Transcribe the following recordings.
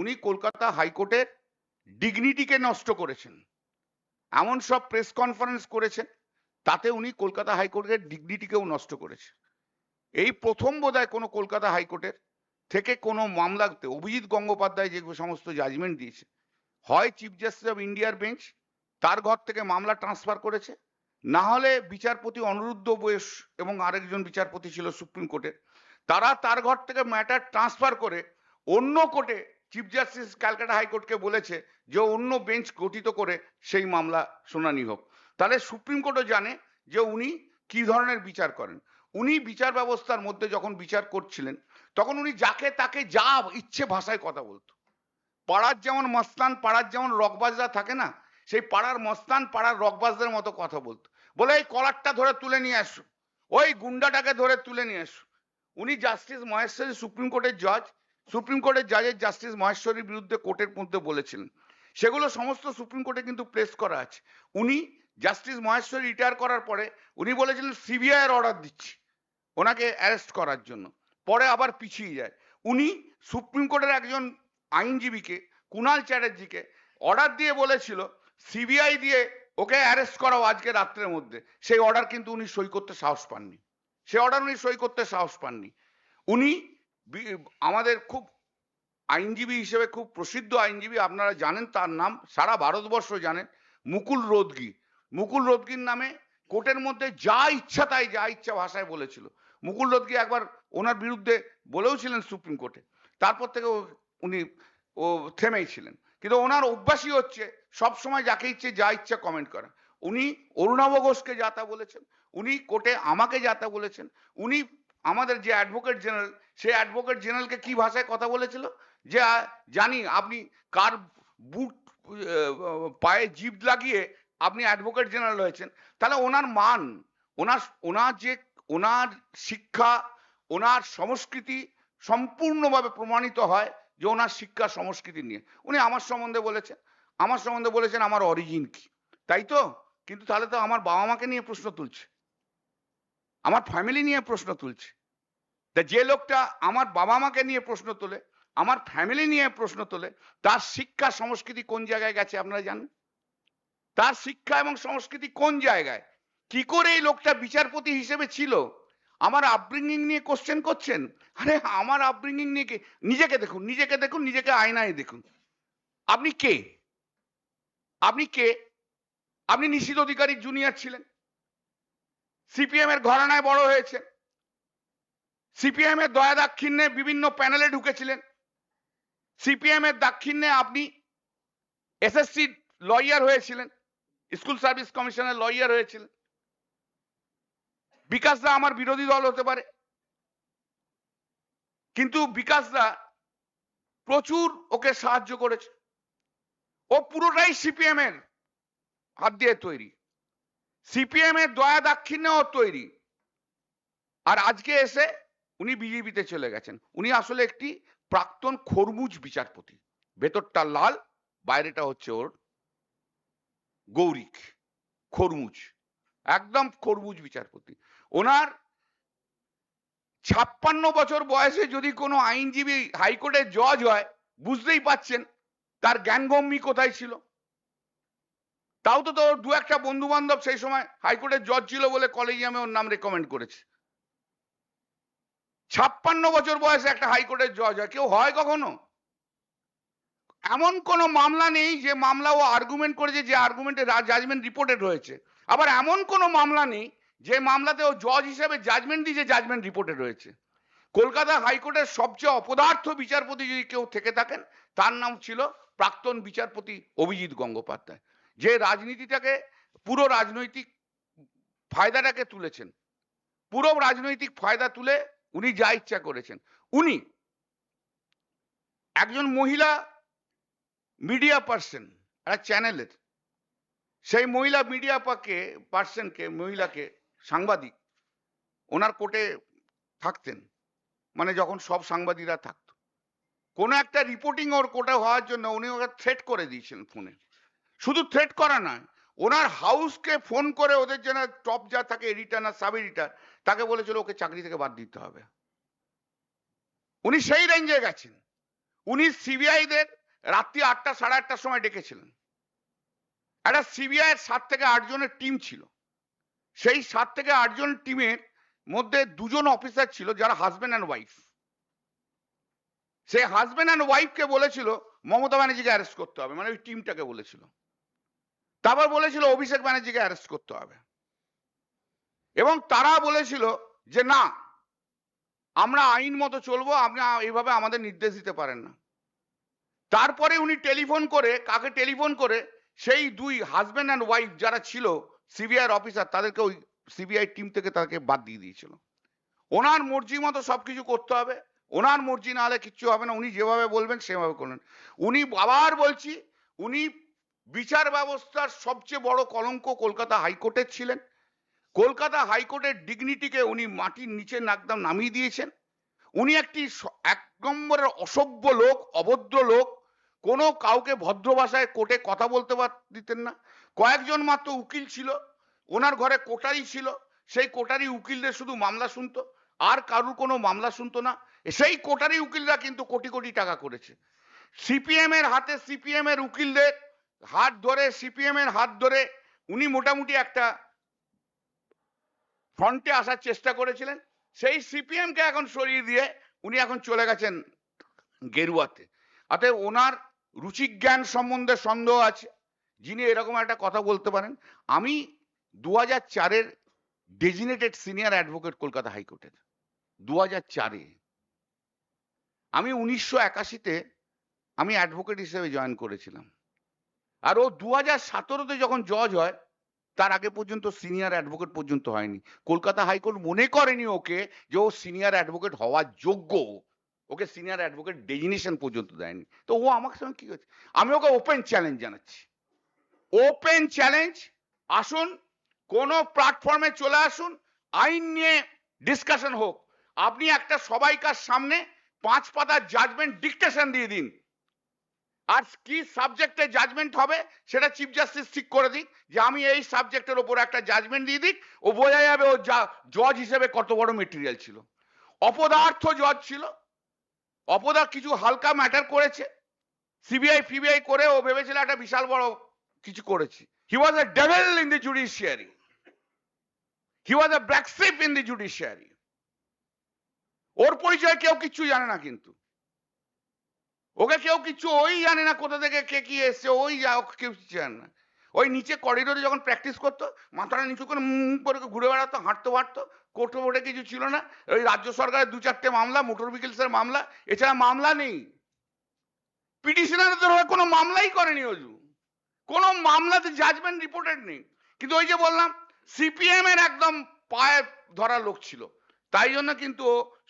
উনি কলকাতা হাইকোর্টের ডিগনিটিকে নষ্ট করেছেন। এমন সব প্রেস কনফারেন্স করেছেন, তাতে উনি কলকাতা হাইকোর্টের ডিগনিটিকেও নষ্ট করেছে এই প্রথম বোধহয় কোনো কলকাতা হাইকোর্টের থেকে কোনো মামলাতে অভিজিৎ গঙ্গোপাধ্যায় যে সমস্ত জাজমেন্ট দিয়েছে, হয় চিফ জাস্টিস অফ ইন্ডিয়ার বেঞ্চ তার ঘর থেকে মামলা ট্রান্সফার করেছে, না হলে বিচারপতি অনিরুদ্ধ বোস এবং আরেকজন বিচারপতি ছিল সুপ্রিম কোর্টের, তারা তার ঘর থেকে ম্যাটার ট্রান্সফার করে অন্য কোর্টে চিফ জাস্টিস ক্যালকাটা হাইকোর্টকে বলেছে যে অন্য বেঞ্চ গঠিত করে সেই মামলা শুনানি হোক। তাহলে সুপ্রিম কোর্টও জানে যে উনি কি ধরনের বিচার করেন। উনি বিচার ব্যবস্থার মধ্যে যখন বিচার করছিলেন, তখন উনি যাকে তাকে যা ইচ্ছে ভাষায় কথা বলতো। পাড়ার যেমন মস্তান, পাড়ার যেমন রকবাজরা থাকে না, সেই পাড়ার মস্তান, পাড়ার রকবাজদের মতো কথা বলতো। বলে, এই কলারটা ধরে তুলে নিয়ে আসো। ওই গুন্ডাটাকে ধরে তুলে নিয়ে আসো। উনি জাস্টিস মহেশ্বরী সুপ্রিম কোর্টের জজ সুপ্রিম কোর্টের জজের জাস্টিস মহেশ্বরীর বিরুদ্ধে কোর্টের মধ্যে বলেছিলেন। সেগুলো সমস্ত সুপ্রিম কোর্টে কিন্তু প্লেস করা আছে। উনি জাস্টিস মহেশ্বরী রিটায়ার করার পরে উনি বলেছিলেন সিবিআই এর অর্ডার দিচ্ছি। ওনাকে অ্যারেস্ট করার জন্য। পরে আবার পিছিয়ে যায়। উনি সুপ্রিম কোর্টের একজন আইনজীবীকে কুণাল চ্যাটার্জিকে অর্ডার দিয়ে বলেছিল সিবিআই দিয়ে ওকে অ্যারেস্ট করাও আজকে রাত্রের মধ্যে। সেই অর্ডার কিন্তু উনি সই করতে সাহস পাননি। সে অর্ডার উনি সই করতে সাহস পাননি। উনি আমাদের খুব আইনজীবী হিসেবে খুব প্রসিদ্ধ আইনজীবী, আপনারা জানেন তার নাম, সারা ভারতবর্ষ জানেন মুকুল রোদগি। মুকুল রোদগির নামে কোর্টের মধ্যে যা ইচ্ছা তাই, যা ইচ্ছা ভাষায় বলেছিল। মুকুল রোদগি একবার ওনার বিরুদ্ধে বলেও ছিলেন সুপ্রিম কোর্টে। তারপর থেকে উনি, ও থেমেই ছিলেন। কিন্তু ওনার অভ্যাসই হচ্ছে, সব সময় যাকে ইচ্ছে, যা ইচ্ছা কমেন্ট করা। উনি অরুণাভ ঘোষকে যা তা বলেছেন, উনি কোর্টে আমাকে যা তা বলেছেন, উনি আমাদের যে অ্যাডভোকেট জেনারেল সেই অ্যাডভোকেট জেনারেলকে কি ভাষায় কথা বলেছিল? যে জানি আপনি কার বুট পায়ে জিভ লাগিয়ে আপনি অ্যাডভোকেট জেনারেল হয়েছেন। তাহলে ওনার মান, ওনার ওনার যে, ওনার শিক্ষা, ওনার সংস্কৃতি সম্পূর্ণভাবে প্রমাণিত হয় যে ওনার শিক্ষা সংস্কৃতি নিয়ে। উনি আমার সম্বন্ধে বলেছেন। আমার সম্বন্ধে বলেছেন আমার অরিজিন কি। তাই তো? কিন্তু তাহলে তো আমার বাবা মাকে নিয়ে প্রশ্ন তুলছে। আমার ফ্যামিলি নিয়ে প্রশ্ন তুলছে। তা যে লোকটা আমার বাবা মাকে নিয়ে প্রশ্ন তোলে, আমার ফ্যামিলি নিয়ে প্রশ্ন তোলে, তার শিক্ষা সংস্কৃতি কোন জায়গায় গেছে আপনারা জানেন? তার শিক্ষা এবং সংস্কৃতি কোন জায়গায়? কি করে এই লোকটা বিচারপতি হিসেবে ছিল? আমার আপব্রিঙ্গিং নিয়ে কোশ্চেন করছেন? আরে আমার আপব্রিঙ্গিং নিয়ে নিজেকে দেখুন নিজেকে দেখুন, নিজেকে আয়নায় দেখুন। আপনি কে? আপনি কে? আপনি নিশিত অধিকারী জুনিয়র ছিলেন? সিপিএম এর ঘরানায় বড় হয়েছে সিপিএম এর দয়া দাক্ষিণ্যে বিভিন্ন প্যানেলে ঢুকেছিলেন। সিপিএম এর দাক্ষিণ্যে আপনি এসএসসি লয়ার হয়েছিলেন, স্কুল সার্ভিস কমিশনের লয়ার হয়েছিলেন। বিকাশদা আমার বিরোধী দল হতে পারে। কিন্তু বিকাশদা প্রচুর ওকে সাহায্য করেছে। ও পুরোটাই সিপিএম এর হাত দিয়ে তৈরি। সিপিএম এর দয়া দাক্ষিণ্য তৈরি। আর আজকে এসে উনি বিজেপিতে চলে গেছেন। উনি আসলে একটি প্রাক্তন খরমুজ বিচারপতি। ভেতরটা লাল, বাইরেটা হচ্ছে ওর গৌরিক খরমুজ। একদম খরমুজ বিচারপতি। ওনার ছাপ্পান্ন বছর বয়সে যদি কোনো আইনজীবী হাইকোর্টের জজ হয়, বুঝতেই পাচ্ছেন তার জ্ঞানগম্যি কোথায় ছিল। তাও তো তোর দু একটা বন্ধু বান্ধব সেই সময় হাইকোর্টের জজ ছিল বলে কলেজিয়ামে ওর নাম রেকমেন্ড করেছে। ছাপ্পান্ন বছর বয়সে একটা হাইকোর্টের জজ হয়, কেউ হয় কখনো? এমন কোনো মামলা নেই যে মামলা ও আর্গুমেন্ট করেছে, যে আর্গুমেন্টে জাজমেন্ট রিপোর্টেড হয়েছে। আবার এমন কোনো মামলা নেই যে মামলাতে ও জজ হিসেবে জাজমেন্ট দিয়েছে জাজমেন্ট রিপোর্টেড হয়েছে। কলকাতা হাইকোর্টের সবচেয়ে অপদার্থ বিচারপতি যদি কেউ থেকে থাকেন, তার নাম ছিল প্রাক্তন বিচারপতি অভিজিৎ গঙ্গোপাধ্যায়। যে রাজনীতিটাকে, পুরো রাজনৈতিক ফায়দাটাকে তুলেছেন। পুরো রাজনৈতিক ফায়দা তুলে উনি যা ইচ্ছা করেছেন। উনি একজন মহিলা মিডিয়া পার্সন, একটা চ্যানেলের। সেই মহিলা মিডিয়া পাকে, পার্সনকে, মহিলাকে সাংবাদিক, ওনার কোর্টে থাকতেন। মানে যখন সব সাংবাদিকরা থাকতো। কোনো একটা রিপোর্টিং ওর কোর্টে হওয়ার জন্য উনি ওকে থ্রেট করে দিয়েছেন ফোনে শুধু থ্রেট করা নয়, ওনার হাউসকে ফোন করে ওদের জন্য টপ যা থাকে এডিটার না সাব এডিটার তাকে বলেছিল ওকে চাকরি থেকে বাদ দিতে হবে। উনি সেই রেঞ্জে গেছেন। উনি সিবিআইদের রাত্রি আটটা, সাড়ে আটটার সময় ডেকেছিলেন। একটা সিবিআই এর সাত থেকে আট জনের টিম ছিল। সেই সাত থেকে আট জন টিমের মধ্যে দুজন অফিসার ছিল যারা হাজবেন্ড অ্যান্ড ওয়াইফ সে হাজবেন্ড অ্যান্ড ওয়াইফকে বলেছিল, মমতা ব্যানার্জিকে অ্যারেস্ট করতে হবে মানে ওই টিমটাকে বলেছিল। তারপর বলেছিল, অভিষেক ব্যানার্জিকে অ্যারেস্ট করতে হবে। এবং তারা বলেছিল যে, না, আমরা আইন মতো চলবো, আপনি এইভাবে আমাদের নির্দেশ দিতে পারেন না। তারপরে উনি টেলিফোন করে, কাকে টেলিফোন করে, সেই দুই হাজবেন্ড অ্যান্ড ওয়াইফ যারা ছিল সিবিআই অফিসার তাদেরকে ওই সিবিআই টিম থেকে তাকে বাদ দিয়ে দিয়েছিল। ওনার মর্জি মতো সবকিছু করতে হবে, ওনার মর্জি না হলে কিচ্ছু হবে না, উনি যেভাবে বলবেন সেভাবে করবেন উনি আবার বলছি, উনি বিচার ব্যবস্থার সবচেয়ে বড় কলঙ্ক কলকাতা হাইকোর্টের ছিলেন। কলকাতা হাইকোর্টের ডিগনিটিকে উনি মাটির নিচে একদম নামিয়ে দিয়েছেন। উনি একটি এক নম্বরের অসভ্য লোক, অভদ্র লোক। কোনো কাউকে ভদ্র ভাষায় কোর্টে কথা বলতে দিতেন না। কয়েকজন মাত্র উকিল ছিল। ওনার ঘরে কোটারি ছিল। সেই কোটারি উকিলদের শুধু মামলা শুনতো। আর কারুর কোনো মামলা শুনতো না। সেই কোটারি উকিলরা কিন্তু কোটি কোটি টাকা করেছে। সিপিএম এর হাতে সিপিএম এর উকিলদের হাত ধরে সিপিএম এর হাত ধরে উনি মোটামুটি একটা ফ্রন্টে আসার চেষ্টা করেছিলেন। সেই সিপিএম কে এখন সরিয়ে দিয়ে উনি এখন চলে গেছেন গেরুয়াতে। অতএব ওনার রুচিজ্ঞান সম্বন্ধে সন্দেহ আছে, যিনি এরকম একটা কথা বলতে পারেন। আমি দু হাজার চারের ডেজিনেটেড সিনিয়র অ্যাডভোকেট কলকাতা হাইকোর্টের দু হাজার চারে। আমি উনিশশো একাশিতে আমি অ্যাডভোকেট হিসেবে জয়েন করেছিলাম। আর ও দু হাজার সতেরোতে যখন জজ হয়, তার আগে পর্যন্ত সিনিয়র অ্যাডভোকেট পর্যন্ত হয়নি। কলকাতা হাইকোর্ট মনে করেনি ওকে যে ও সিনিয়র অ্যাডভোকেট হওয়ার যোগ্য ওকে সিনিয়র অ্যাডভোকেট ডেজিনেশন পর্যন্ত দেয়নি। তো ও আমার সঙ্গে কি হচ্ছে আমি ওকে ওপেন চ্যালেঞ্জ জানাচ্ছি। ওপেন চ্যালেঞ্জ আসুন, কোন প্ল্যাটফর্মে চলে আসুন, আইন নিয়ে ডিসকাশন হোক। আপনি একটা সবাইকার সামনে পাঁচ পাতার জাজমেন্ট ডিকটেশন দিয়ে দিন। আর কি সাবজেক্টে জাজমেন্ট হবে, সেটা চিফ জাস্টিস ঠিক করে দিক, যে আমি এই সাবজেক্টের ওপর একটা জাজমেন্ট দিয়ে দিক, ও বোঝা যাবে ও জজ হিসেবে কত বড় মেটেরিয়াল ছিল। অপদার্থ জজ ছিল অপদার্থ কিছু হালকা ম্যাটার করেছে সিবিআই ফিবিআই করে ও ভেবেছিল একটা বিশাল বড় কিছু করেছে। He was a devil in the judiciary he was a black sheep in the judiciary ওর পরিচয় কেউ কিচ্ছু জানে না কিন্তু। ওকে কেউ কিছু ওই জানে না কোথা থেকে কে কি এসছে, ওই যা কেউ কিছু জানে না। ওই নিচে করিডোরে যখন প্র্যাকটিস করতো, মাথাটা নিচু করে করে ঘুরে বেড়াতো, হাঁটতে হাঁটতো কোর্টে মোটে কিছু ছিল না। ওই রাজ্য সরকারের দু চারটে মামলা মোটর ভেহিকেলসের মামলা, এছাড়া মামলা নেই। পিটিশনারদের হয়ে কোনো মামলাই করেনি অজু। কোনো মামলাতে জাজমেন্ট রিপোর্টেড নেই। কিন্তু ওই যে বললাম সিপিএম এর একদম পায়ে ধরা লোক ছিল। তাই জন্য কিন্তু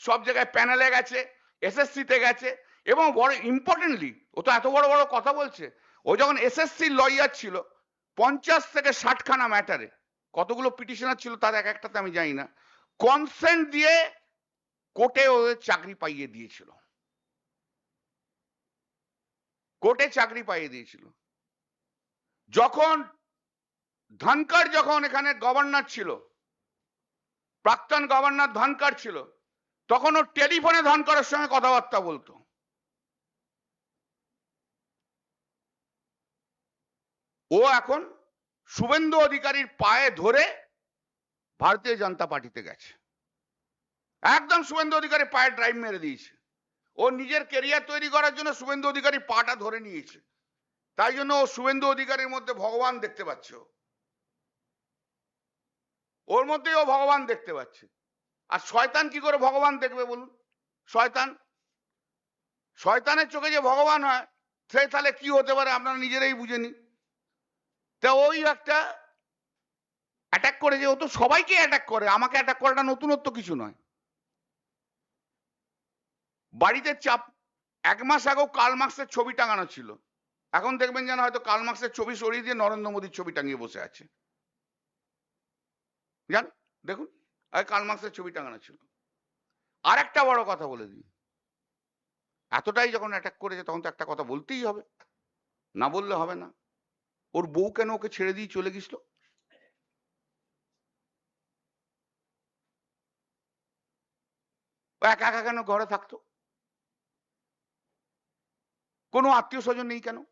সব জায়গায় প্যানেলে গেছে এসএসসি তে গেছে এবং বড় ইম্পর্টেন্টলি ও তো এত বড় বড় কথা বলছে, ও যখন এসএসসি লয়ার ছিল, পঞ্চাশ থেকে ষাটখানা ম্যাটারে কতগুলো পিটিশনার ছিল তার এক একটাতে আমি জানি না কনসেন্ট দিয়ে কোর্টে ওদের চাকরি পাইয়ে দিয়েছিল। কোর্টে চাকরি পাইয়ে দিয়েছিল। যখন ধনকর যখন এখানে গভর্নর ছিল, প্রাক্তন গভর্নর ধনকর ছিল, তখন ও টেলিফোনে ধনকরের সঙ্গে কথাবার্তা বলতো। ও এখন শুভেন্দু অধিকারীর পায়ে ধরে ভারতীয় জনতা পার্টিতে গেছে। একদম শুভেন্দু অধিকারী পায়ে ড্রাইভ মেরে দিয়েছে। ও নিজের কেরিয়ার তৈরি করার জন্য শুভেন্দু অধিকারী পাটা ধরে নিয়েছে। তাই জন্য ও শুভেন্দু অধিকারীর মধ্যে ভগবান দেখতে পাচ্ছে। ওর মধ্যেই ও ভগবান দেখতে পাচ্ছে। আর শয়তান কি করে ভগবান দেখবে বলুন? শয়তান? শয়তানের চোখে যে ভগবান হয়, সে তাহলে কি হতে পারে আপনারা নিজেরাই বুঝে নিন। তা ওই একটা অ্যাটাক করে যে ও তো সবাইকে অ্যাটাক করে, আমাকে অ্যাটাক করাটা নতুনত্ব কিছু নয়। বাড়িতে চাপ, এক মাস আগেও কাল মার্ক্সের ছবি টাঙানো ছিল। এখন দেখবেন যেন হয়তো কাল মার্ক্সের ছবি সরিয়ে দিয়ে নরেন্দ্র মোদীর ছবি টাঙিয়ে বসে আছে। জান? দেখুন, আগে কাল মার্ক্সের ছবি টাঙানো ছিল। আর একটা বড় কথা বলে দিই। এতটাই যখন অ্যাটাক করেছে, তখন তো একটা কথা বলতেই হবে। না বললে হবে না। ওর বউ কেন ওকে ছেড়ে দিয়ে চলে গেছিল? একা একা কেন ঘরে থাকতো? কোনো আত্মীয় স্বজন নেই কেন?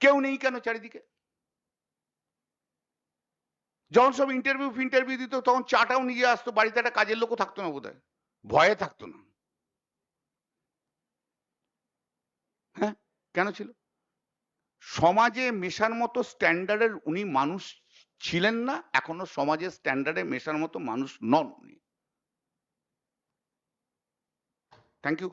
কেউ নেই কেন চারিদিকে? যখন সব ইন্টারভিউ ফিন্টারভিউ দিত, তখন চাটাও নিয়ে আসতো, বাড়িতে একটা কাজের লোকও থাকতো না বোধহয়। ভয়ে থাকতো না। হ্যাঁ? কেন ছিল? সমাজে মেশার মতো স্ট্যান্ডার্ডের উনি মানুষ ছিলেন না, এখনও সমাজের স্ট্যান্ডার্ডে মেশার মতো মানুষ নন উনি। Thank you